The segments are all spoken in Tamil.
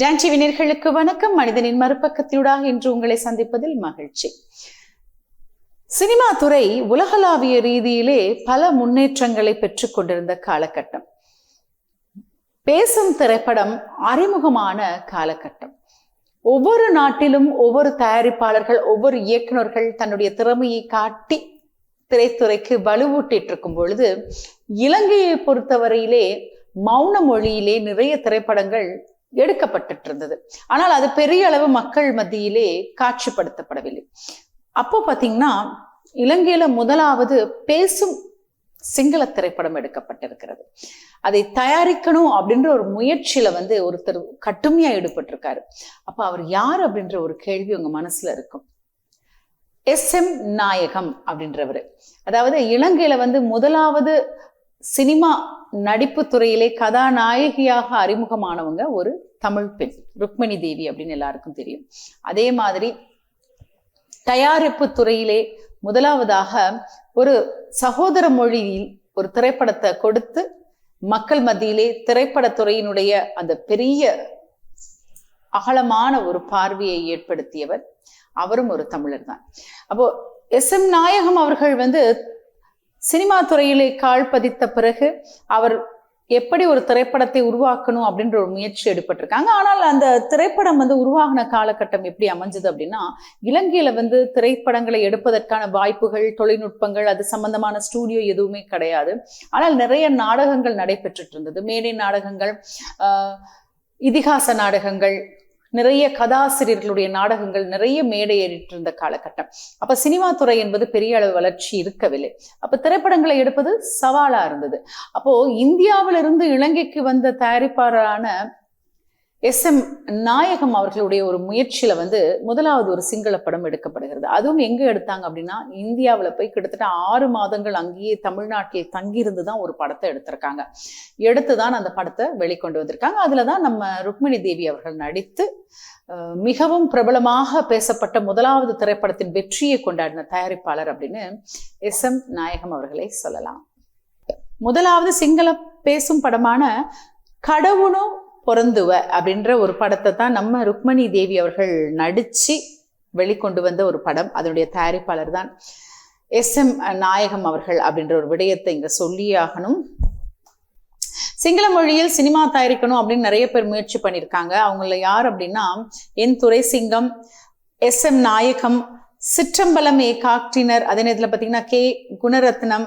ஜான்சிவினர்களுக்கு வணக்கம். மனிதனின் மறுபக்கத்தினூடாக இன்று உங்களை சந்திப்பதில் மகிழ்ச்சி. சினிமா துறை உலகளாவிய ரீதியிலே பல முன்னேற்றங்களை பெற்றுக் கொண்டிருந்த காலகட்டம். பேசும் திரைப்படம் அறிமுகமான காலகட்டம். ஒவ்வொரு நாட்டிலும் ஒவ்வொரு தயாரிப்பாளர்கள் ஒவ்வொரு இயக்குநர்கள் தன்னுடைய திறமையை காட்டி திரைத்துறைக்கு வலுவூட்டிட்டு இருக்கும் பொழுது இலங்கையை பொறுத்தவரையிலே மௌன மொழியிலே நிறைய திரைப்படங்கள் எடுக்கப்பட்டுட்டு இருந்தது ஆனால் அது பெரிய அளவு மக்கள் மத்தியிலே காட்சிப்படுத்தப்படவில்லை. அப்போ பாத்தீங்கன்னா இலங்கையில முதலாவது பேசும் சிங்கள திரைப்படம் எடுக்கப்பட்டிருக்கிறது. அதை தயாரிக்கணும் அப்படின்ற ஒரு முயற்சியில வந்து ஒருத்தர் கட்டுமையா ஈடுபட்டிருக்காரு. அப்ப அவர் யார் அப்படின்ற ஒரு கேள்வி உங்க மனசுல இருக்கும். எஸ் எம் நாயகம் அப்படின்றவர். அதாவது இலங்கையில வந்து முதலாவது சினிமா நடிப்பு துறையிலே கதாநாயகியாக அறிமுகமானவங்க ஒரு தமிழ் பெண் ருக்மிணி தேவி அப்படின்னு எல்லாருக்கும் தெரியும். அதே மாதிரி தயாரிப்பு துறையிலே முதலாவதாக ஒரு சகோதர மொழியில் ஒரு திரைப்படத்தை கொடுத்து மக்கள் மத்தியிலே திரைப்படத்துறையினுடைய அந்த பெரிய அகலமான ஒரு பார்வையை ஏற்படுத்தியவர். அவரும் ஒரு தமிழர் தான். அப்போ எஸ் எம் நாயகம் அவர்கள் வந்து சினிமா துறையிலே கால் பதித்த பிறகு அவர் எப்படி ஒரு திரைப்படத்தை உருவாக்கணும் அப்படின்ற ஒரு முயற்சி எடுப்பட்டிருக்காங்க ஆனால் அந்த திரைப்படம் வந்து உருவாகின காலகட்டம் எப்படி அமைஞ்சது அப்படின்னா இலங்கையில வந்து திரைப்படங்களை எடுப்பதற்கான வாய்ப்புகள் தொழில்நுட்பங்கள் அது சம்பந்தமான ஸ்டூடியோ எதுவுமே கிடையாது. ஆனால் நிறைய நாடகங்கள் நடைபெற்றுட்டு இருந்தது. மேடை நாடகங்கள் இதிகாச நாடகங்கள் நிறைய கதாசிரியர்களுடைய நாடகங்கள் நிறைய மேடை ஏறிட்டு இருந்த காலகட்டம். அப்ப சினிமா துறை என்பது பெரிய அளவு வளர்ச்சி இருக்கவில்லை. அப்ப திரைப்படங்களை எடுப்பது சவாலா இருந்தது. அப்போ இந்தியாவிலிருந்து இலங்கைக்கு வந்த தயாரிப்பாளரான எஸ் எம் நாயகம் அவர்களுடைய ஒரு முயற்சியில வந்து முதலாவது ஒரு சிங்கள படம் எடுக்கப்படுகிறது. அதுவும் எங்க எடுத்தாங்க அப்படின்னா இந்தியாவுல போய் கிட்டத்தட்ட ஆறு மாதங்கள் அங்கேயே தமிழ்நாட்டில் தங்கியிருந்து தான் ஒரு படத்தை எடுத்திருக்காங்க. எடுத்து தான் அந்த படத்தை வெளிக்கொண்டு வந்திருக்காங்க. அதுல தான் நம்ம ருக்மிணி தேவி அவர்கள் நடித்து மிகவும் பிரபலமாக பேசப்பட்ட முதலாவது திரைப்படத்தின் வெற்றியை கொண்டாடின தயாரிப்பாளர் அப்படின்னு எஸ் எம் நாயகம் அவர்களை சொல்லலாம். முதலாவது சிங்கள பேசும் படமான கடவுளும் பொறந்துவ அப்படின்ற ஒரு படத்தை தான் நம்ம ருக்மணி தேவி அவர்கள் நடித்து வெளிக்கொண்டு வந்த ஒரு படம். அதனுடைய தயாரிப்பாளர் தான் எஸ் எம் நாயகம் அவர்கள் அப்படின்ற ஒரு விடயத்தை இங்க சொல்லியாகணும். சிங்கள மொழியில் சினிமா தயாரிக்கணும் அப்படின்னு நிறைய பேர் முயற்சி பண்ணியிருக்காங்க. அவங்கள யார் அப்படின்னா என் துரை சிங்கம் எஸ் எம் நாயகம் சிற்றம்பலம் ஏ காக்டினர் அதே நேரத்தில் பார்த்தீங்கன்னா கே குணரத்னம்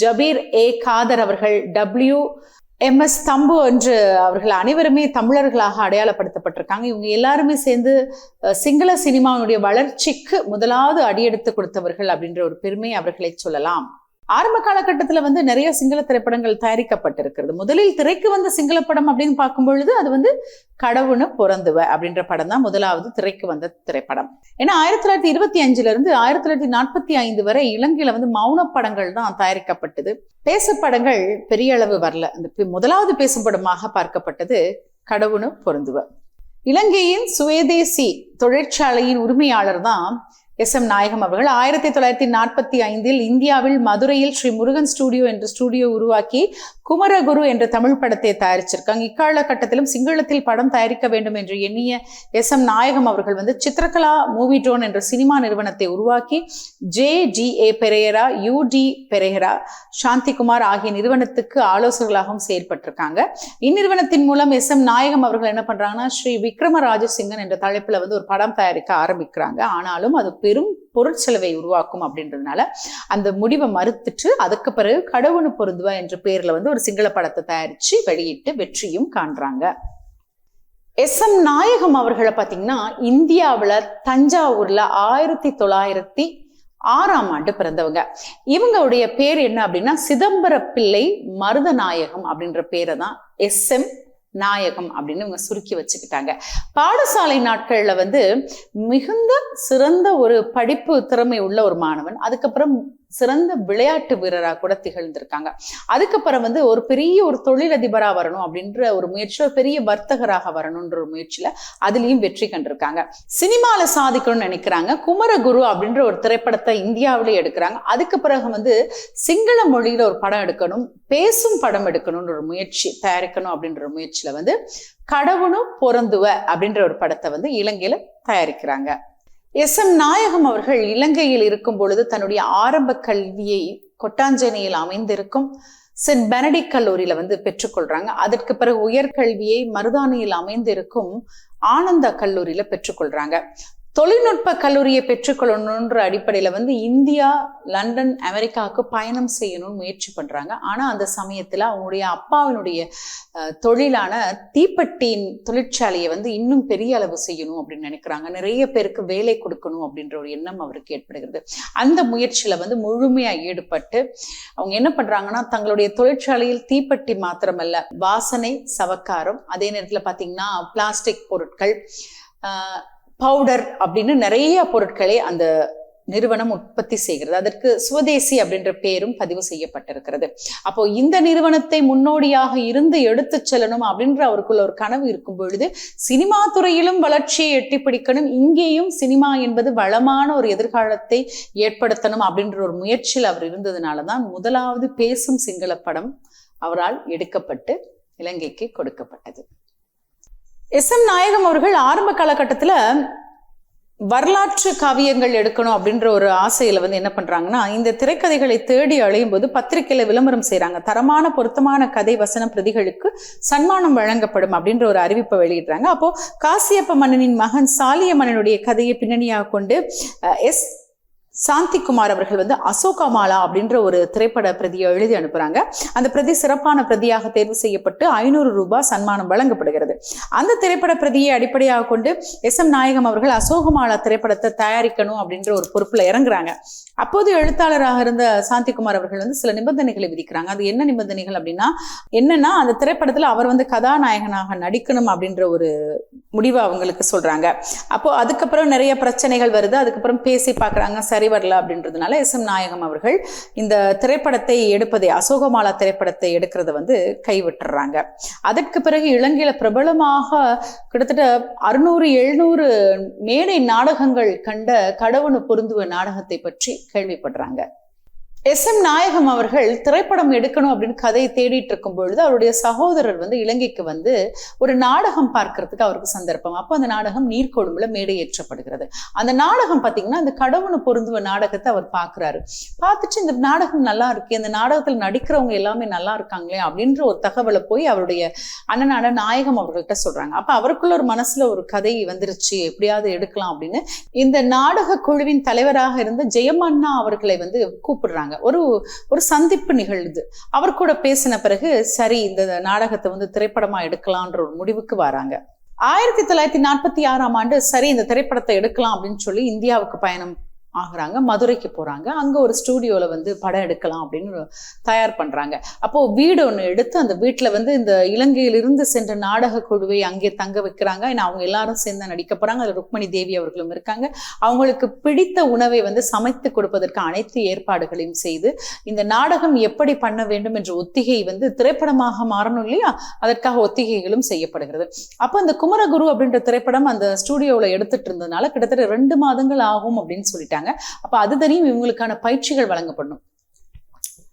ஜபீர் ஏ காதர் அவர்கள் டபிள்யூ எம் எஸ் தம்பு என்று அவர்கள் அனைவருமே தமிழர்களாக அடையாளப்படுத்தப்பட்டிருக்காங்க. இவங்க எல்லாருமே சேர்ந்து சிங்கள சினிமாவினுடைய வளர்ச்சிக்கு முதலாவது அடியெடுத்து கொடுத்தவர்கள் அப்படின்ற ஒரு பெருமை அவர்களை சொல்லலாம். ஆரம்ப காலகட்டத்துல வந்து நிறைய சிங்கள திரைப்படங்கள் தயாரிக்கப்பட்டிருக்கிறது. முதலில் திரைக்கு வந்த சிங்கள படம் அப்படின்னு பார்க்கும் பொழுது அது வந்து கடவுன்னு பிறந்துவ அப்படின்ற படம் தான் முதலாவது திரைக்கு வந்த திரைப்படம். ஏன்னா ஆயிரத்தி தொள்ளாயிரத்தி இருபத்தி அஞ்சுல இருந்து ஆயிரத்தி தொள்ளாயிரத்தி நாற்பத்தி ஐந்து வரை இலங்கையில வந்து மௌன படங்கள் தான் தயாரிக்கப்பட்டது. பேசப்படங்கள் பெரிய அளவு வரல. அந்த முதலாவது பேசும் படமாக பார்க்கப்பட்டது கடவுன்னு பொருந்துவ இலங்கையின் சுவேதேசி தொழிற்சாலையின் உரிமையாளர் தான் எஸ் எம் நாயகம் அவர்கள் ஆயிரத்தி தொள்ளாயிரத்தி நாற்பத்தி ஐந்தில் இந்தியாவில் மதுரையில் ஸ்ரீ முருகன் ஸ்டூடியோ என்ற ஸ்டூடியோ உருவாக்கி குமரகுரு என்ற தமிழ் படத்தை தயாரிச்சிருக்காங்க. இக்காலகட்டத்திலும் சிங்களத்தில் படம் தயாரிக்க வேண்டும் என்று எண்ணிய எஸ் எம் நாயகம் அவர்கள் வந்து சித்திரகலா மூவி ட்ரோன் என்ற சினிமா நிறுவனத்தை உருவாக்கி J D A Perera U D Perera Shanthikumar ஆகிய நிறுவனத்துக்கு ஆலோசகர்களாகவும் செயல்பட்டிருக்காங்க. இந்நிறுவனத்தின் மூலம் எஸ் எம் நாயகம் அவர்கள் என்ன பண்றாங்கன்னா ஸ்ரீ விக்ரம ராஜசிங்கன் என்ற தலைப்புல வந்து ஒரு படம் தயாரிக்க ஆரம்பிக்கிறாங்க. ஆனாலும் அது பெரும் பொருட்செலவை உருவாக்கும் அப்படின்றதுனால அந்த முடிவை மறுத்துட்டு அதுக்கு பிறகு கடவுணு பொருந்துவா என்ற பேர்ல வந்து ஒரு சிங்கள படத்தை தயாரிச்சு வெளியிட்டு வெற்றியும் காண்றாங்க. எஸ் எம் நாயகம் அவர்களை பார்த்தீங்கன்னா இந்தியாவுல தஞ்சாவூர்ல ஆயிரத்தி தொள்ளாயிரத்தி ஆறாம் ஆண்டு பிறந்தவங்க. இவங்களுடைய பேர் என்ன அப்படின்னா சிதம்பர பிள்ளை மருதநாயகம் அப்படின்ற பேரை தான் எஸ் எம் நாயகம் அப்படின்னு இவங்க சுருக்கி வச்சுக்கிட்டாங்க. பாடசாலை நாட்கள்ல வந்து மிகுந்த சிறந்த ஒரு படிப்பு திறமை உள்ள ஒரு மாணவன் அதுக்கப்புறம் சிறந்த விளையாட்டு வீரரா கூட திகழ்ந்திருக்காங்க. அதுக்கப்புறம் வந்து ஒரு பெரிய ஒரு தொழிலதிபரா வரணும் அப்படின்ற ஒரு முயற்சியில் ஒரு பெரிய வர்த்தகராக வரணும்ன்ற ஒரு முயற்சியில அதுலயும் வெற்றி கண்டிருக்காங்க. சினிமால சாதிக்கணும்னு நினைக்கிறாங்க. குமரகுரு அப்படின்ற ஒரு திரைப்படத்தை இந்தியாவிலே எடுக்கிறாங்க. அதுக்கு பிறகு வந்து சிங்கள மொழியில ஒரு படம் எடுக்கணும் பேசும் படம் எடுக்கணும்ன்ற ஒரு முயற்சி தயாரிக்கணும் அப்படின்ற ஒரு முயற்சி இங்கிலீஷ்ல வந்து கடவுளும் பொருந்துவ அப்படின்ற ஒரு படத்தை வந்து இலங்கையில தயாரிக்கிறாங்க. எஸ். எம். நாயகம் அவர்கள் இலங்கையில் இருக்கும் பொழுது தன்னுடைய ஆரம்ப கல்வியை கொட்டாஞ்சேனையில் அமைந்திருக்கும் சென்ட் பெனடிக் கல்லூரியில வந்து பெற்றுக்கொள்றாங்க அதற்கு பிறகு உயர்கல்வியை மருதானியில் அமைந்திருக்கும் ஆனந்தா கல்லூரியில பெற்றுக்கொள்றாங்க தொழில்நுட்ப கல்லூரியை பெற்றுக்கொள்ளணுன்ற அடிப்படையில் வந்து இந்தியா லண்டன் அமெரிக்காவுக்கு பயணம் செய்யணும்னு முயற்சி பண்ணுறாங்க ஆனால் அந்த சமயத்தில் அவங்களுடைய அப்பாவினுடைய தொழிலான தீப்பெட்டியின் தொழிற்சாலையை வந்து இன்னும் பெரிய அளவு செய்யணும் அப்படின்னு நினைக்கிறாங்க. நிறைய பேருக்கு வேலை கொடுக்கணும் அப்படின்ற ஒரு எண்ணம் அவருக்கு ஏற்படுகிறது. அந்த முயற்சியில் வந்து முழுமையாக ஈடுபட்டு அவங்க என்ன பண்ணுறாங்கன்னா தங்களுடைய தொழிற்சாலையில் தீப்பெட்டி மாத்திரமல்ல வாசனை சவக்காரம் அதே நேரத்தில் பார்த்தீங்கன்னா பிளாஸ்டிக் பொருட்கள் பவுடர் அப்படின்னு நிறைய பொருட்களை அந்த நிறுவனம் உற்பத்தி செய்கிறது. அதற்கு சுவதேசி அப்படின்ற பேரும் பதிவு செய்யப்பட்டிருக்கிறது. அப்போ இந்த நிறுவனத்தை முன்னோடியாக இருந்து எடுத்துச் செல்லணும் அப்படின்ற அவருக்குள்ள ஒரு கனவு இருக்கும் பொழுது சினிமா துறையிலும் வளர்ச்சியை எட்டி பிடிக்கணும். இங்கேயும் சினிமா என்பது வளமான ஒரு எதிர்காலத்தை ஏற்படுத்தணும் அப்படின்ற ஒரு முயற்சியில் அவர் இருந்ததுனால தான் முதலாவது பேசும் சிங்கள படம் அவரால் எடுக்கப்பட்டு இலங்கைக்கு கொடுக்கப்பட்டது. எஸ் எம் நாயகம் அவர்கள் ஆரம்ப காலகட்டத்தில் வரலாற்று காவியங்கள் எடுக்கணும் அப்படின்ற ஒரு ஆசையில் வந்து என்ன பண்ணுறாங்கன்னா இந்த திரைக்கதைகளை தேடி அழையும் போது பத்திரிகையில் விளம்பரம் செய்கிறாங்க தரமான பொருத்தமான கதை வசன பிரதிகளுக்கு சன்மானம் வழங்கப்படும் அப்படின்ற ஒரு அறிவிப்பை வெளியிடுறாங்க. அப்போது காசியப்ப மன்னனின் மகன் சாலிய மன்னனுடைய கதையை பின்னணியாக கொண்டு எஸ் சாந்திக்குமார் அவர்கள் வந்து அசோகமாலா அப்படின்ற ஒரு திரைப்பட பிரதியை எழுதி அனுப்புறாங்க. அந்த பிரதி சிறப்பான பிரதியாக தேர்வு செய்யப்பட்டு ஐநூறு ரூபாய் சன்மானம் வழங்கப்படுகிறது. அந்த திரைப்பட பிரதியை அடிப்படையாக கொண்டு எஸ் எம் நாயகம் அவர்கள் அசோகமாலா திரைப்படத்தை தயாரிக்கணும் அப்படின்ற ஒரு பொறுப்புல இறங்குறாங்க. அப்போது எழுத்தாளராக இருந்த சாந்திக்குமார் அவர்கள் வந்து சில நிபந்தனைகளை விதிக்கிறாங்க. அது என்ன நிபந்தனைகள் அப்படின்னா என்னன்னா அந்த திரைப்படத்துல அவர் வந்து கதாநாயகனாக நடிக்கணும் அப்படின்ற ஒரு முடிவை அவங்களுக்கு சொல்றாங்க. அப்போ அதுக்கப்புறம் நிறைய பிரச்சனைகள் வருது. அதுக்கப்புறம் பேசி பார்க்கறாங்க. சரி சரிவரல அப்படின்றதுனால எஸ் எம் நாயகம் அவர்கள் இந்த திரைப்படத்தை எடுப்பதை அசோகமாலா திரைப்படத்தை எடுக்கிறத வந்து கைவிட்டுறாங்க. அதற்கு பிறகு இலங்கையில பிரபலமாக கிட்டத்தட்ட அறுநூறு எழுநூறு மேடை நாடகங்கள் கண்ட கடவுணு பொருந்துவ நாடகத்தை பற்றி கேள்விப்படுறாங்க. எஸ் எம் நாயகம் அவர்கள் திரைப்படம் எடுக்கணும் அப்படின்னு கதையை தேடிட்டு இருக்கும் பொழுது அவருடைய சகோதரர் வந்து இலங்கைக்கு வந்து ஒரு நாடகம் பார்க்கறதுக்கு அவருக்கு சந்தர்ப்பம். அப்போ அந்த நாடகம் நீர்கொழும்புல மேடையேற்றப்படுகிறது. அந்த நாடகம் பார்த்தீங்கன்னா அந்த கடவுணு பொருந்துவ நாடகத்தை அவர் பார்க்குறாரு. பார்த்துட்டு இந்த நாடகம் நல்லா இருக்கு இந்த நாடகத்தில் நடிக்கிறவங்க எல்லாமே நல்லா இருக்காங்களே அப்படின்ற ஒரு தகவலை போய் அவருடைய அண்ணனான நாயகம் அவர்கள்ட்ட சொல்றாங்க. அப்ப அவருக்குள்ள ஒரு மனசுல ஒரு கதை வந்துருச்சு எப்படியாவது எடுக்கலாம் அப்படின்னு இந்த நாடக குழுவின் தலைவராக இருந்த ஜெயமண்ணா அவர்களை வந்து கூப்பிடுறாங்க. ஒரு ஒரு சந்திப்பு நிகழ்வுது அவர் கூட பேசின பிறகு சரி இந்த நாடகத்தை வந்து திரைப்படமா எடுக்கலான்ற ஒரு முடிவுக்கு வராங்க. ஆயிரத்தி தொள்ளாயிரத்தி நாற்பத்தி ஆறாம் ஆண்டு சரி இந்த திரைப்படத்தை எடுக்கலாம் அப்படின்னு சொல்லி இந்தியாவுக்கு பயணம் ஆகுறாங்க மதுரைக்கு போறாங்க. அங்க ஒரு ஸ்டூடியோல வந்து படம் எடுக்கலாம் அப்படின்னு தயார் பண்றாங்க. அப்போ வீடு ஒன்று எடுத்து அந்த வீட்டில் வந்து இந்த இலங்கையிலிருந்து சென்ற நாடக குழுவை அங்கே தங்க வைக்கிறாங்க. ஏன்னா அவங்க எல்லாரும் சேர்ந்து நடிக்க போறாங்க. அதுல ருக்மணி தேவி அவர்களும் இருக்காங்க. அவங்களுக்கு பிடித்த உணவை வந்து சமைத்து கொடுப்பதற்கு அனைத்து ஏற்பாடுகளையும் செய்து இந்த நாடகம் எப்படி பண்ண வேண்டும் என்ற ஒத்திகை வந்து திரைப்படமாக மாறணும் இல்லையா? அதற்காக ஒத்திகைகளும் செய்யப்படுகிறது. அப்போ அந்த குமரகுரு அப்படின்ற திரைப்படம் அந்த ஸ்டூடியோவில் எடுத்துட்டு இருந்ததுனால கிட்டத்தட்ட ரெண்டு மாதங்கள் ஆகும் அப்படின்னு சொல்லிட்டாங்க. அப்போ அது தெரியும் இவங்களுக்கான பயிற்சிகள் வழங்கப்படணும்.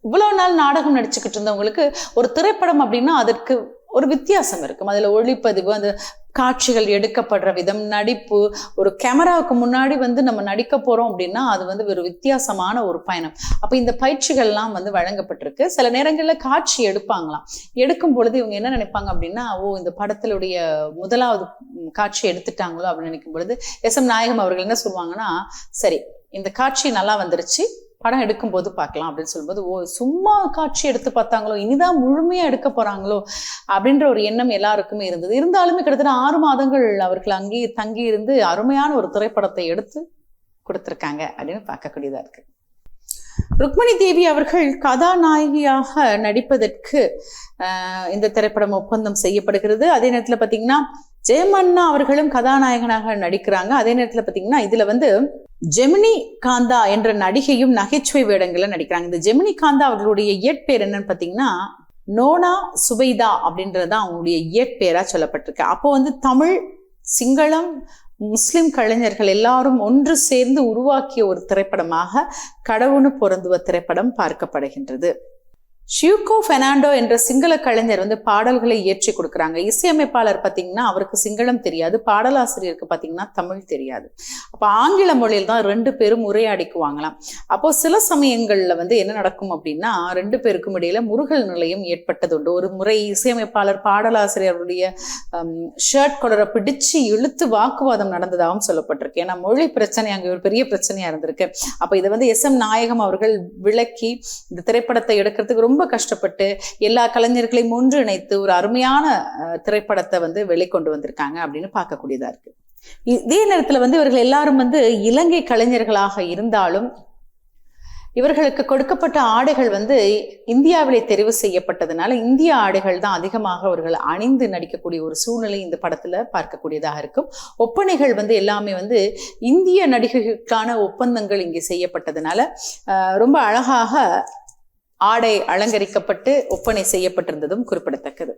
இவ்வளவு நாள் நாடகம் நடிச்சுக்கிட்டு இருந்தவங்களுக்கு ஒரு திரைப்படம் அப்படின்னா அதற்கு ஒரு வித்தியாசம் இருக்கும். அதுல ஒளிப்பதிவு அந்த காட்சிகள் எடுக்கப்படுற விதம் நடிப்பு ஒரு கேமராவுக்கு முன்னாடி வந்து நம்ம நடிக்க போறோம் அப்படின்னா அது வந்து ஒரு வித்தியாசமான ஒரு பயணம். அப்போ இந்த பயிற்சிகள்லாம் வந்து வழங்கப்பட்டிருக்கு. சில நேரங்களில் காட்சி எடுப்பாங்களாம். எடுக்கும் பொழுது இவங்க என்ன நினைப்பாங்க அப்படின்னா ஓ இந்த படத்திலுடைய முதலாவது காட்சி எடுத்துட்டாங்களோ? அப்படின்னு நினைக்கும் பொழுது எஸ் எம் நாயகம் அவர்கள் என்ன சொல்லுவாங்கன்னா சரி இந்த காட்சி நல்லா வந்துருச்சு. படம் எடுக்கும்போது பார்க்கலாம் அப்படின்னு சொல்லும்போது ஓ சும்மா காட்சி எடுத்து பார்த்தாங்களோ? இனிதான் முழுமையாக எடுக்க போகிறாங்களோ அப்படின்ற ஒரு எண்ணம் எல்லாருக்குமே இருந்தது. இருந்தாலுமே கிட்டத்தட்ட ஆறு மாதங்கள் அவர்கள் அங்கேயே தங்கி இருந்து அருமையான ஒரு திரைப்படத்தை எடுத்து கொடுத்துருக்காங்க அப்படின்னு பார்க்கக்கூடியதாக இருக்கு. ருக்மணி தேவி அவர்கள் கதாநாயகியாக நடிப்பதற்கு இந்த திரைப்படம் ஒப்பந்தம் செய்யப்படுகிறது. அதே நேரத்தில் பார்த்தீங்கன்னா ஜெயமன்னா அவர்களும் கதாநாயகனாக நடிக்கிறாங்க. அதே நேரத்தில் பார்த்தீங்கன்னா இதில் வந்து ஜெமினி காந்தா என்ற நடிகையும் நகைச்சுவை வேடங்களில் நடிக்கிறாங்க. இந்த ஜெமினி காந்தா அவர்களுடைய இயற்பெயர் என்னன்னு பார்த்தீங்கன்னா நோனா சுபைதா அப்படின்றது அவங்களுடைய இயற்பெயராக சொல்லப்பட்டிருக்கு. அப்போ வந்து தமிழ் சிங்களம் முஸ்லிம் கலைஞர்கள் எல்லாரும் ஒன்று சேர்ந்து உருவாக்கிய ஒரு திரைப்படமாக கடவுணு பொருந்துவ திரைப்படம் பார்க்கப்படுகின்றது. ஷியூகோ ஃபெர்னாண்டோ என்ற சிங்கள கலைஞர் வந்து பாடல்களை இயற்றி கொடுக்குறாங்க. இசையமைப்பாளர் பார்த்தீங்கன்னா அவருக்கு சிங்களம் தெரியாது. பாடலாசிரியருக்கு பார்த்தீங்கன்னா தமிழ் தெரியாது. அப்போ ஆங்கில மொழியில் தான் ரெண்டு பேரும் உரையாடிக்குவாங்களாம். அப்போ சில சமயங்களில் வந்து என்ன நடக்கும் அப்படின்னா ரெண்டு பேருக்கும் இடையில முருகல் நிலையம் ஏற்பட்டது உண்டு ஒரு முறை இசையமைப்பாளர் பாடலாசிரியருடைய ஷர்ட் கொடரை பிடிச்சு இழுத்து வாக்குவாதம் நடந்ததாகவும் சொல்லப்பட்டிருக்கு. ஏன்னா மொழி பிரச்சனை அங்கே ஒரு பெரிய பிரச்சனையா இருந்திருக்கு. அப்போ இதை வந்து எஸ் எம் நாயகம் அவர்கள் விளக்கி இந்த திரைப்படத்தை எடுக்கிறதுக்கு ரொம்ப ரொம்ப கஷ்டப்பட்டு எல்லா கலைஞர்களையும் ஒன்றிணைத்து ஒரு அருமையான திரைப்படத்தை வந்து வெளிக்கொண்டு வந்திருக்காங்க அப்படின்னு பார்க்கக்கூடியதா இருக்கு. இதே நேரத்துல வந்து இவர்கள் எல்லாரும் வந்து இலங்கை கலைஞர்களாக இருந்தாலும் இவர்களுக்கு கொடுக்கப்பட்ட ஆடைகள் வந்து இந்தியாவிலே தெரிவு செய்யப்பட்டதுனால இந்திய ஆடைகள் தான் அதிகமாக அவர்கள் அணிந்து நடிக்கக்கூடிய ஒரு சூழ்நிலை இந்த படத்துல பார்க்கக்கூடியதாக இருக்கும். ஒப்பனைகள் வந்து எல்லாமே வந்து இந்திய நடிகைகளுக்கான ஒப்பந்தங்கள் இங்கே செய்யப்பட்டதுனால அஹ், ரொம்ப அழகாக ஆடை அலங்கரிக்கப்பட்டு ஒப்பனை செய்யப்பட்டிருந்ததும் குறிப்பிடத்தக்கது.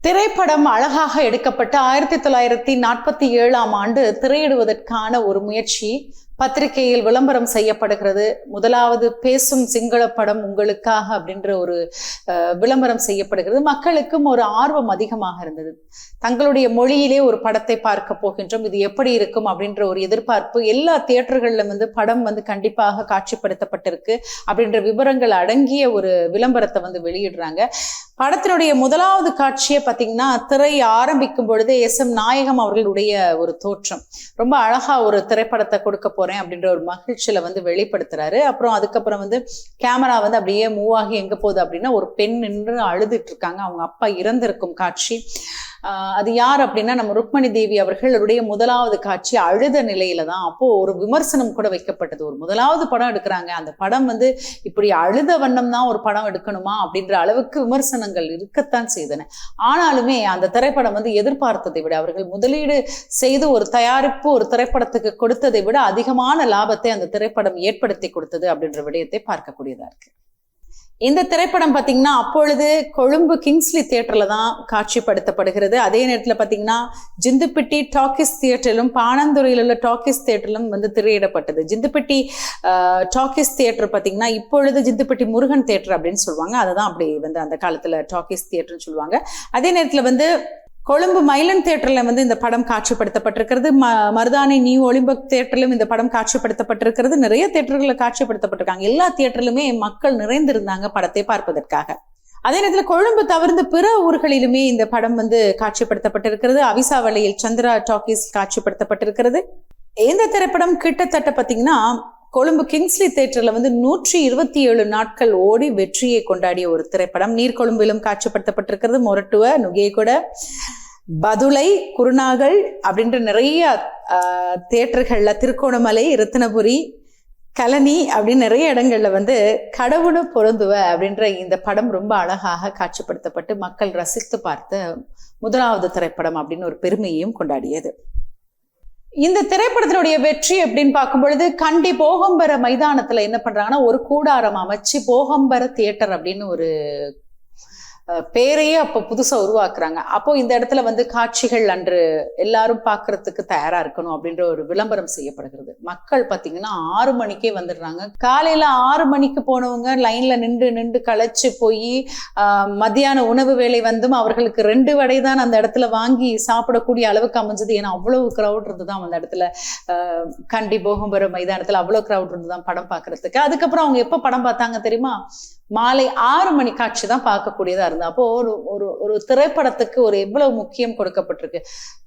திரைப்படம் அழகாக எடுக்கப்பட்டு ஆயிரத்தி தொள்ளாயிரத்தி நாற்பத்தி ஏழாம் ஆண்டு திரையிடுவதற்கான ஒரு முயற்சி பத்திரிகையில் விளம்பரம் செய்யப்படுகிறது. முதலாவது பேசும் சிங்கள படம் உங்களுக்காக அப்படின்ற ஒரு விளம்பரம் செய்யப்படுகிறது. மக்களுக்கும் ஒரு ஆர்வம் அதிகமாக இருந்தது. தங்களுடைய மொழியிலே ஒரு படத்தை பார்க்க போகின்றோம். இது எப்படி இருக்கும் அப்படின்ற ஒரு எதிர்பார்ப்பு எல்லா தியேட்டர்கள்ல வந்து படம் வந்து கண்டிப்பாக காட்சிப்படுத்தப்பட்டிருக்கு அப்படின்ற விவரங்கள் அடங்கிய ஒரு விளம்பரத்தை வந்து வெளியிடுறாங்க. படத்தினுடைய முதலாவது காட்சியை பார்த்தீங்கன்னா திரை ஆரம்பிக்கும் பொழுது எஸ் எம் நாயகம் அவர்களுடைய ஒரு தோற்றம். ரொம்ப அழகா ஒரு திரைப்படத்தை கொடுக்க போறேன் அப்படின்ற ஒரு மகிழ்ச்சியில வந்து வெளிப்படுத்துறாரு. அப்புறம் அதுக்கப்புறம் வந்து கேமரா வந்து அப்படியே மூவ் ஆகி எங்க போகுது அப்படின்னா ஒரு பெண் நின்று அழுதுட்டு இருக்காங்க. அவங்க அப்பா இறந்திருக்கும் காட்சி. அது யார் அப்படின்னா நம்ம ருக்மணி தேவி அவர்களுடைய முதலாவது காட்சி அழுத நிலையில தான். அப்போ ஒரு விமர்சனம் கூட வைக்கப்பட்டது. ஒரு முதலாவது படம் எடுக்கிறாங்க. அந்த படம் வந்து இப்படி அழுத வண்ணம் தான் ஒரு படம் எடுக்கணுமா அப்படின்ற அளவுக்கு விமர்சனங்கள் இருக்கத்தான் செய்தன. ஆனாலுமே அந்த திரைப்படம் வந்து எதிர்பார்த்ததை விட அவர்கள் முதலீடு செய்து ஒரு தயாரிப்பு ஒரு திரைப்படத்துக்கு கொடுத்ததை விட அதிகம் அதிகமான லாபத்தை அந்த திரைப்படம் ஏற்படுத்தி கொடுத்தது அப்படின்ற விடயத்தை பார்க்கக்கூடியதா இருக்கு. இந்த திரைப்படம் பார்த்தீங்கன்னா அப்பொழுது கொழும்பு கிங்ஸ்லி தியேட்டர்ல தான் காட்சிப்படுத்தப்படுகிறது. அதே நேரத்தில் பார்த்தீங்கன்னா ஜிந்துப்பிட்டி டாக்கிஸ் தியேட்டரிலும் பாணந்துறையில் உள்ள டாக்கிஸ் தியேட்டரிலும் வந்து திரையிடப்பட்டது. ஜிந்துப்பிட்டி டாக்கிஸ் தியேட்டர் பார்த்தீங்கன்னா இப்பொழுது ஜிந்துப்பிட்டி முருகன் தியேட்டர் அப்படின்னு சொல்லுவாங்க. அதுதான் அப்படி வந்து அந்த காலத்தில் டாக்கிஸ் தியேட்டர்னு சொல்லுவாங்க. அதே நேரத்தில் வந்து கொழும்பு மைலன் தேட்டரில் வந்து இந்த படம் காட்சிப்படுத்தப்பட்டிருக்கிறது. ம மருதானை நியூ ஒலிம்பக் தேட்டரிலும் இந்த படம் காட்சிப்படுத்தப்பட்டிருக்கிறது. நிறைய தேட்டர்களில் காட்சிப்படுத்தப்பட்டிருக்காங்க. எல்லா தேட்டரிலுமே மக்கள் நிறைந்திருந்தாங்க படத்தை பார்ப்பதற்காக. அதே நேரத்தில் கொழும்பு தவிர்த்து பிற ஊர்களிலுமே இந்த படம் வந்து காட்சிப்படுத்தப்பட்டிருக்கிறது. அவிசாவளியில் சந்திரா டாக்கீஸ் காட்சிப்படுத்தப்பட்டிருக்கிறது. இந்த திரைப்படம் கிட்டத்தட்ட பார்த்தீங்கன்னா கொழும்பு கிங்ஸ்லி தேட்டரில் வந்து நூற்றி இருபத்தி ஏழு நாட்கள் ஓடி வெற்றியை கொண்டாடிய ஒரு திரைப்படம். நீர்கொழும்பிலும் காட்சிப்படுத்தப்பட்டிருக்கிறது. மொரட்டுவ நுகேகொட பதுளை குருநாகல் அப்படின்ற நிறைய தேட்டர்களில் திருக்கோணமலை ரத்தினபுரி கலனி அப்படின்னு நிறைய இடங்கள்ல வந்து கடவுள பொருந்துவ அப்படின்ற இந்த படம் ரொம்ப அழகாக காட்சிப்படுத்தப்பட்டு மக்கள் ரசித்து பார்த்த முதலாவது திரைப்படம் அப்படின்னு ஒரு பெருமையையும் கொண்டாடியது. இந்த திரைப்படத்தினுடைய வெற்றி அப்படின்னு பார்க்கும் பொழுது கண்டி போகம்பர மைதானத்துல என்ன பண்றாங்கன்னா ஒரு கூடாரம் அமைச்சு போகம்பர தியேட்டர் அப்படின்னு ஒரு பேரையே அப்போ புதுசாக உருவாக்குறாங்க. அப்போ இந்த இடத்துல வந்து காட்சிகள் அன்று எல்லாரும் பார்க்கறதுக்கு தயாரா இருக்கணும் அப்படின்ற ஒரு விளம்பரம் செய்யப்படுகிறது. மக்கள் பார்த்தீங்கன்னா ஆறு மணிக்கே வந்துடுறாங்க. காலையில ஆறு மணிக்கு போனவங்க லைன்ல நின்று நின்று களைச்சு போய் மத்தியான உணவு வேலை வந்தும் அவர்களுக்கு ரெண்டு வடை தான் அந்த இடத்துல வாங்கி சாப்பிடக்கூடிய அளவுக்கு அமைஞ்சது. ஏன்னா அவ்வளவு க்ரௌட் இருந்துதான் அந்த இடத்துல கண்டி போகும்பர மைதானத்தில் அவ்வளோ க்ரௌட் இருந்துதான் படம் பார்க்கறதுக்கு அதுக்கப்புறம் அவங்க எப்போ படம் பார்த்தாங்க தெரியுமா? மாலை ஆறு மணி காட்சி தான் பார்க்கக்கூடியதா இருந்தது. அப்போ ஒரு ஒரு ஒரு திரைப்படத்துக்கு ஒரு எவ்வளவு முக்கியம் கொடுக்கப்பட்டிருக்கு?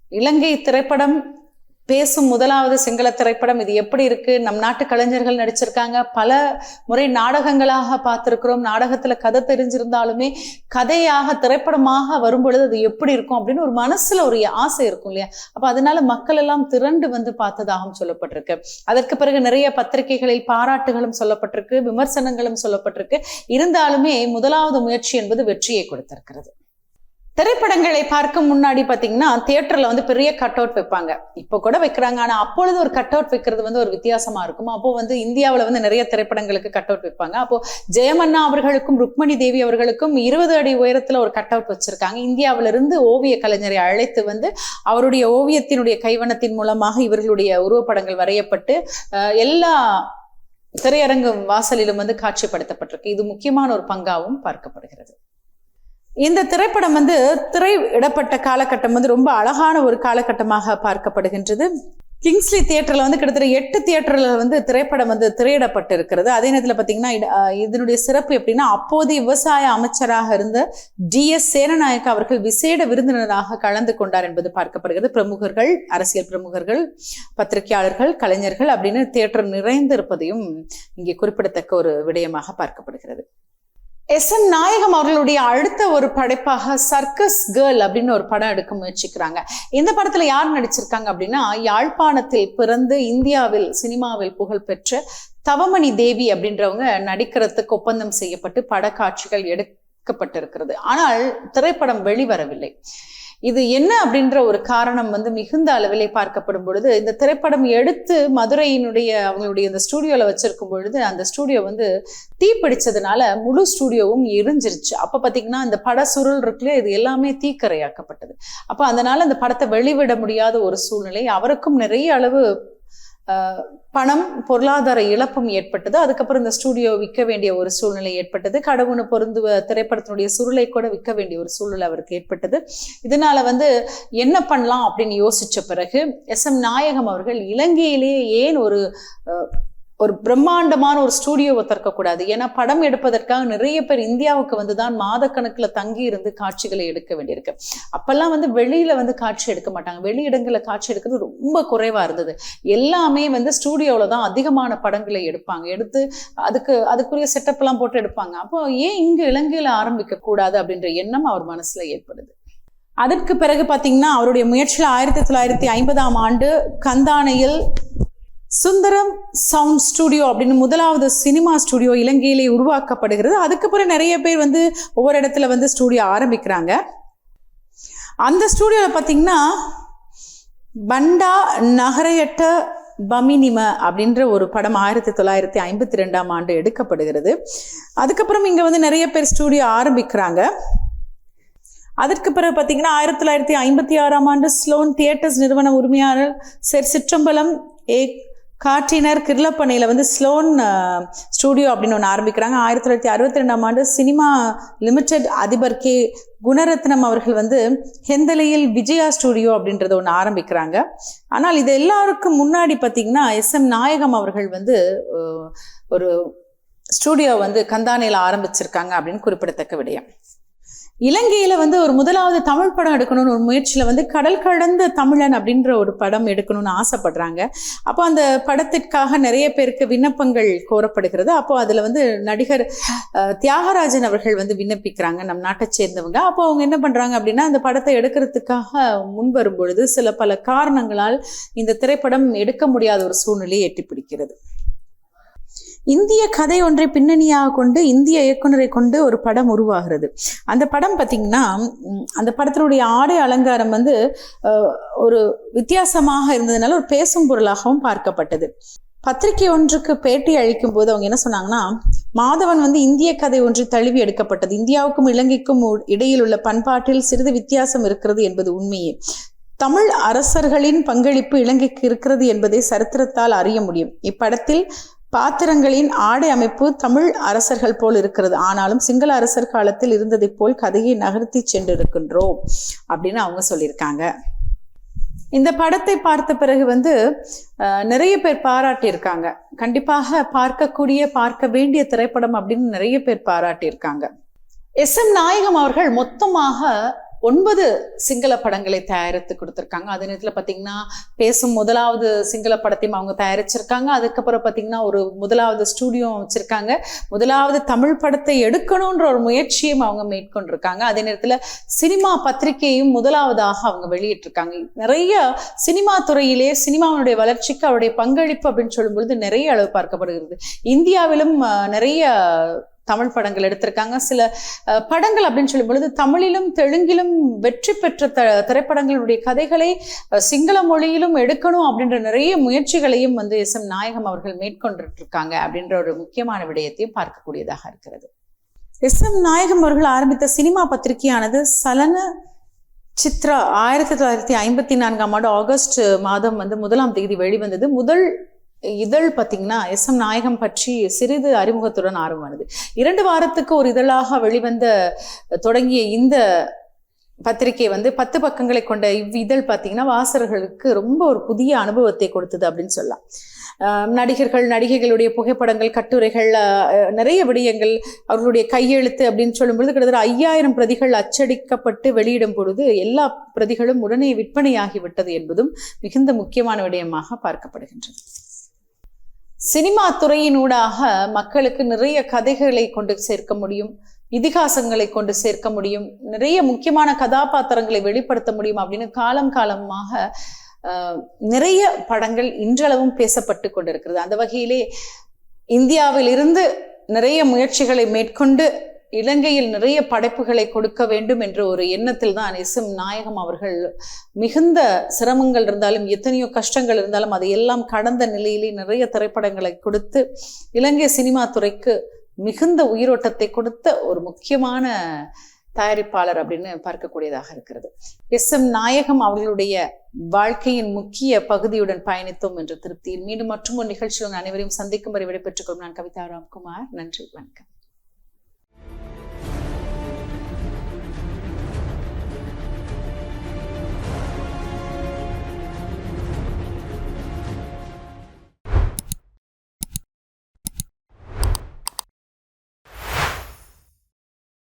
இலங்கை திரைப்படம் பேசும் முதலாவது சிங்கள திரைப்படம் இது எப்படி இருக்கு? நம் நாட்டு கலைஞர்கள் நடிச்சிருக்காங்க. பல முறை நாடகங்களாக பார்த்துருக்கிறோம். நாடகத்துல கதை தெரிஞ்சிருந்தாலுமே கதையாக திரைப்படமாக வரும்பொழுது அது எப்படி இருக்கும் அப்படின்னு ஒரு மனசுல ஒரு ஆசை இருக்கும் இல்லையா? அப்ப அதனால மக்கள் எல்லாம் திரண்டு வந்து பார்த்ததாகவும் சொல்லப்பட்டிருக்கு. அதற்கு பிறகு நிறைய பத்திரிகைகளில் பாராட்டுகளும் சொல்லப்பட்டிருக்கு விமர்சனங்களும் சொல்லப்பட்டிருக்கு. இருந்தாலுமே முதலாவது முயற்சி என்பது வெற்றியை கொடுத்திருக்கிறது. திரைப்படங்களை பார்க்க முன்னாடி பார்த்தீங்கன்னா தியேட்டர்ல வந்து பெரிய கட் அவுட் வைப்பாங்க. இப்போ கூட வைக்கிறாங்க. ஆனால் அப்பொழுது ஒரு கட் அவுட் வைக்கிறது வந்து ஒரு வித்தியாசமா இருக்கும். அப்போ வந்து இந்தியாவில் வந்து நிறைய திரைப்படங்களுக்கு கட் அவுட் வைப்பாங்க. அப்போ ஜெயமன்னா அவர்களுக்கும் ருக்மணி தேவி அவர்களுக்கும் இருபது அடி உயரத்தில் ஒரு கட் அவுட் வச்சிருக்காங்க. இந்தியாவிலிருந்து ஓவிய கலைஞரை அழைத்து வந்து அவருடைய ஓவியத்தினுடைய கைவண்ணத்தின் மூலமாக இவர்களுடைய உருவப்படங்கள் வரையப்பட்டு எல்லா திரையரங்கு வாசலிலும் வந்து காட்சிப்படுத்தப்பட்டிருக்கு. இது முக்கியமான ஒரு பங்காகவும் பார்க்கப்படுகிறது. இந்த திரைப்படம் வந்து திரை இடப்பட்ட காலகட்டம் வந்து ரொம்ப அழகான ஒரு காலகட்டமாக பார்க்கப்படுகின்றது. கிங்ஸ்லி தியேட்டரில் வந்து கிட்டத்தட்ட எட்டு தியேட்டரில் வந்து திரைப்படம் வந்து திரையிடப்பட்டு இருக்கிறது அதே நேரத்தில் பார்த்தீங்கன்னா இதனுடைய சிறப்பு எப்படின்னா அப்போதைய விவசாய அமைச்சராக இருந்த டி எஸ் சேனநாயக்க அவர்கள் விசேட விருந்தினராக கலந்து கொண்டார் என்பது பார்க்கப்படுகிறது. பிரமுகர்கள் அரசியல் பிரமுகர்கள் பத்திரிகையாளர்கள் கலைஞர்கள் அப்படின்னு தியேட்டர் நிறைந்திருப்பதையும் இங்கே குறிப்பிடத்தக்க ஒரு விடயமாக பார்க்கப்படுகிறது. எஸ் எம் நாயகம் அவர்களுடைய அடுத்த ஒரு படைப்பாக சர்க்கஸ் கேர்ள் அப்படின்னு ஒரு படம் எடுக்க முயற்சிக்கிறாங்க. இந்த படத்துல யார் நடிச்சிருக்காங்க அப்படின்னா யாழ்ப்பாணத்தில் பிறந்து இந்தியாவில் சினிமாவில் புகழ்பெற்ற தவமணி தேவி அப்படின்றவங்க நடிக்கிறதுக்கு ஒப்பந்தம் செய்யப்பட்டு படக்காட்சிகள் எடுக்கப்பட்டிருக்கிறது. ஆனால் திரைப்படம் வெளிவரவில்லை. இது என்ன அப்படின்ற ஒரு காரணம் வந்து மிகுந்த அளவிலே பார்க்கப்படும் பொழுது இந்த திரைப்படம் எடுத்து மதுரையினுடைய அவங்களுடைய இந்த ஸ்டூடியோவில் வச்சிருக்கும் பொழுது அந்த ஸ்டூடியோ வந்து தீப்பிடிச்சதுனால முழு ஸ்டூடியோவும் எரிஞ்சிருச்சு. அப்போ பார்த்தீங்கன்னா இந்த பட சுருள் இருக்குல்ல இது எல்லாமே தீக்கரையாக்கப்பட்டது. அப்போ அதனால அந்த படத்தை வெளிவிட முடியாத ஒரு சூழ்நிலை அவருக்கும் நிறைய அளவு பணம் பொருளாதார இழப்பும் ஏற்பட்டது. அதுக்கப்புறம் இந்த ஸ்டூடியோ விற்க வேண்டிய ஒரு சூழ்நிலை ஏற்பட்டது. கடவுணு பொருந்துவ திரைப்படத்தினுடைய சுருளை கூட விற்க வேண்டிய ஒரு சூழ்நிலை அவருக்கு ஏற்பட்டது. இதனால வந்து என்ன பண்ணலாம் அப்படின்னு யோசிச்ச பிறகு எஸ் எம் நாயகம் அவர்கள் இலங்கையிலேயே ஏன் ஒரு ஒரு பிரம்மாண்டமான ஒரு ஸ்டூடியோவை திறக்கக்கூடாது. ஏன்னா படம் எடுப்பதற்காக நிறைய பேர் இந்தியாவுக்கு வந்து தான் மாதக்கணக்கில் தங்கி இருந்து காட்சிகளை எடுக்க வேண்டியிருக்கு. அப்பெல்லாம் வந்து வெளியில வந்து காட்சி எடுக்க மாட்டாங்க. வெளி இடங்களில் காட்சி எடுக்கிறது ரொம்ப குறைவா இருந்தது. எல்லாமே வந்து ஸ்டூடியோவில் தான் அதிகமான படங்களை எடுப்பாங்க. எடுத்து அதுக்கு அதுக்குரிய செட்டப் எல்லாம் போட்டு எடுப்பாங்க. அப்போ ஏன் இங்கு இலங்கையில் ஆரம்பிக்க கூடாது அப்படின்ற எண்ணம் அவர் மனசுல ஏற்படுது. அதற்கு பிறகு பார்த்தீங்கன்னா அவருடைய முயற்சியில் ஆயிரத்தி தொள்ளாயிரத்தி ஐம்பதாம் ஆண்டு கந்தானையில் சுந்தரம் சவுண்ட் ஸ்டுடியோ அப்படின்னு முதலாவது சினிமா ஸ்டுடியோ இலங்கையிலே உருவாக்கப்படுகிறது. அதுக்கப்புறம் நிறைய பேர் வந்து ஒவ்வொரு இடத்துல வந்து ஸ்டுடியோ ஆரம்பிக்கிறாங்க. அந்த ஸ்டுடியோவில் பார்த்தீங்கன்னா பண்டா நகரையட்ட பமினிம அப்படின்ற ஒரு படம் ஆயிரத்தி தொள்ளாயிரத்தி ஐம்பத்தி ரெண்டாம் ஆண்டு எடுக்கப்படுகிறது. அதுக்கப்புறம் இங்கே வந்து நிறைய பேர் ஸ்டூடியோ ஆரம்பிக்கிறாங்க. அதற்கு பிறகு பார்த்தீங்கன்னா ஆயிரத்தி தொள்ளாயிரத்தி ஐம்பத்தி ஆறாம் ஆண்டு ஸ்லோன் தியேட்டர்ஸ் நிறுவன உரிமையாளர் செர் சிற்றம்பலம் ஏ காற்றினர் கிர்லப்பனையில் வந்து ஸ்லோன் ஸ்டூடியோ அப்படின்னு ஒன்று ஆரம்பிக்கிறாங்க. ஆயிரத்தி தொள்ளாயிரத்தி அறுபத்தி ரெண்டாம் ஆண்டு சினிமா லிமிடெட் அதிபர் கே. குணரத்னம் அவர்கள் வந்து ஹெந்தலையில் விஜயா ஸ்டூடியோ அப்படின்றத ஒன்று ஆரம்பிக்கிறாங்க. ஆனால் இது எல்லாருக்கும் முன்னாடி பார்த்தீங்கன்னா எஸ் எம் நாயகம் அவர்கள் வந்து ஒரு ஸ்டூடியோ வந்து கந்தானையில் ஆரம்பிச்சிருக்காங்க அப்படின்னு குறிப்பிடத்தக்க விடயம். இலங்கையில் வந்து ஒரு முதலாவது தமிழ் படம் எடுக்கணும்னு ஒரு முயற்சியில் வந்து கடல் கடந்த தமிழன் அப்படின்ற ஒரு படம் எடுக்கணும்னு ஆசைப்படுறாங்க. அப்போ அந்த படத்திற்காக நிறைய பேருக்கு விண்ணப்பங்கள் கோரப்படுகிறது. அப்போ அதில் வந்து நடிகர் தியாகராஜன் அவர்கள் வந்து விண்ணப்பிக்கிறாங்க நம் நாட்டை சேர்ந்தவங்க. அப்போ அவங்க என்ன பண்றாங்க அப்படின்னா அந்த படத்தை எடுக்கிறதுக்காக முன் வரும் பொழுது சில பல காரணங்களால் இந்த திரைப்படம் எடுக்க முடியாத ஒரு சூழ்நிலையை எட்டி பிடிக்கிறது இந்திய கதை ஒன்றை பின்னணியாக கொண்டு இந்திய இயக்குனரை கொண்டு ஒரு படம் உருவாகிறது. அந்த படம் பார்த்தீங்கன்னா அந்த படத்தினுடைய ஆடை அலங்காரம் வந்து ஒரு வித்தியாசமாக இருந்ததுனால ஒரு பேசும் பொருளாகவும் பார்க்கப்பட்டது. பத்திரிகை ஒன்றுக்கு பேட்டி அளிக்கும் போது அவங்க என்ன சொன்னாங்கன்னா மாதவன் வந்து இந்திய கதை ஒன்று தழுவி எடுக்கப்பட்டது. இந்தியாவுக்கும் இலங்கைக்கும் உ- இடையில் உள்ள பண்பாட்டில் சிறிது வித்தியாசம் இருக்கிறது என்பது உண்மையே. தமிழ் அரசர்களின் பங்களிப்பு இலங்கைக்கு இருக்கிறது என்பதை சரித்திரத்தால் அறிய முடியும். இப்படத்தில் பாத்திரங்களின் ஆடை அமைப்பு தமிழ் அரசர்கள் போல் இருக்கிறது. ஆனாலும் சிங்கள அரசர் காலத்தில் இருந்ததைப் போல் கதையை நகர்த்தி சென்றிருக்கின்றோம் அப்படின்னு அவங்க சொல்லியிருக்காங்க. இந்த படத்தை பார்த்த பிறகு வந்து நிறைய பேர் பாராட்டியிருக்காங்க. கண்டிப்பாக பார்க்கக்கூடிய பார்க்க வேண்டிய திரைப்படம் அப்படின்னு நிறைய பேர் பாராட்டியிருக்காங்க. எஸ் எம் நாயகம் அவர்கள் மொத்தமாக ஒன்பது சிங்கள படங்களை தயாரித்து கொடுத்துருக்காங்க. அதே நேரத்தில் பார்த்தீங்கன்னா பேசும் முதலாவது சிங்கள படத்தையும் அவங்க தயாரிச்சிருக்காங்க. அதுக்கப்புறம் பார்த்தீங்கன்னா ஒரு முதலாவது ஸ்டூடியோ வச்சுருக்காங்க. முதலாவது தமிழ் படத்தை எடுக்கணுன்ற ஒரு முயற்சியும் அவங்க மேற்கொண்டிருக்காங்க. அதே நேரத்தில் சினிமா பத்திரிகையும் முதலாவதாக அவங்க வெளியிட்டிருக்காங்க. நிறைய சினிமா துறையிலே சினிமாவுடைய வளர்ச்சிக்கு அவருடைய பங்களிப்பு அப்படின்னு சொல்லும் பொழுது நிறைய அளவு பார்க்கப்படுகிறது. இந்தியாவிலும் நிறைய தமிழ் படங்கள் எடுத்திருக்காங்க. சில படங்கள் அப்படின்னு சொல்லும் பொழுது தமிழிலும் தெலுங்கிலும் வெற்றி பெற்ற த திரைப்படங்களுடைய கதைகளை சிங்கள மொழியிலும் எடுக்கணும் அப்படின்ற நிறைய முயற்சிகளையும் வந்து எஸ் எம் நாயகம் அவர்கள் மேற்கொண்டுட்டு இருக்காங்க அப்படின்ற ஒரு முக்கியமான விடயத்தையும் பார்க்கக்கூடியதாக இருக்கிறது. எஸ் எம் நாயகம் அவர்கள் ஆரம்பித்த சினிமா பத்திரிகையானது சலன சித்ரா ஆயிரத்தி தொள்ளாயிரத்தி ஐம்பத்தி நான்காம் ஆண்டு ஆகஸ்ட் மாதம் வந்து முதலாம் தேதி வெளிவந்தது. முதல் இதழ் பார்த்தீங்கன்னா எஸ் எம் நாயகம் பற்றி சிறிது அறிமுகத்துடன் ஆரம்பமானது இரண்டு வாரத்துக்கு ஒரு இதழாக வெளிவந்த தொடங்கிய இந்த பத்திரிகை வந்து பத்து பக்கங்களை கொண்ட இவ்விதழ் பார்த்தீங்கன்னா வாசகர்களுக்கு ரொம்ப ஒரு புதிய அனுபவத்தை கொடுத்தது அப்படின்னு சொல்லலாம். நடிகர்கள் நடிகைகளுடைய புகைப்படங்கள் கட்டுரைகள் நிறைய விடயங்கள் அவர்களுடைய கையெழுத்து அப்படின்னு சொல்லும்பொழுது கிட்டத்தட்ட ஐயாயிரம் பிரதிகள் அச்சடிக்கப்பட்டு வெளியிடும் பொழுது எல்லா பிரதிகளும் உடனே விற்பனையாகிவிட்டது என்பதும் மிகுந்த முக்கியமான விடயமாக பார்க்கப்படுகின்றது. சினிமா துறையினூடாக மக்களுக்கு நிறைய கதைகளை கொண்டு சேர்க்க முடியும் இதிகாசங்களை கொண்டு சேர்க்க முடியும் நிறைய முக்கியமான கதாபாத்திரங்களை வெளிப்படுத்த முடியும் அப்படின்னு காலம் காலமாக நிறைய படங்கள் இன்றளவும் பேசப்பட்டு கொண்டிருக்கிறது. அந்த வகையிலே இந்தியாவில் இருந்து நிறைய முயற்சிகளை மேற்கொண்டு இலங்கையில் நிறைய படைப்புகளை கொடுக்க வேண்டும் என்ற ஒரு எண்ணத்தில் தான் எஸ் எம் நாயகம் அவர்கள் மிகுந்த சிரமங்கள் இருந்தாலும் எத்தனையோ கஷ்டங்கள் இருந்தாலும் அதையெல்லாம் கடந்த நிலையிலே நிறைய திரைப்படங்களை கொடுத்து இலங்கை சினிமா துறைக்கு மிகுந்த உயிரோட்டத்தை கொடுத்த ஒரு முக்கியமான தயாரிப்பாளர் அப்படின்னு பார்க்கக்கூடியதாக இருக்கிறது. எஸ் எம் நாயகம் அவர்களுடைய வாழ்க்கையின் முக்கிய பகுதியுடன் பயணித்தோம் என்ற திருப்தியில் மீண்டும் மற்றும் ஒரு நிகழ்ச்சியில் அனைவரையும் சந்திக்கும் வரை விடைபெற்றுக் கொள்ளும் நான் கவிதா ராம்குமார். நன்றி வணக்கம்.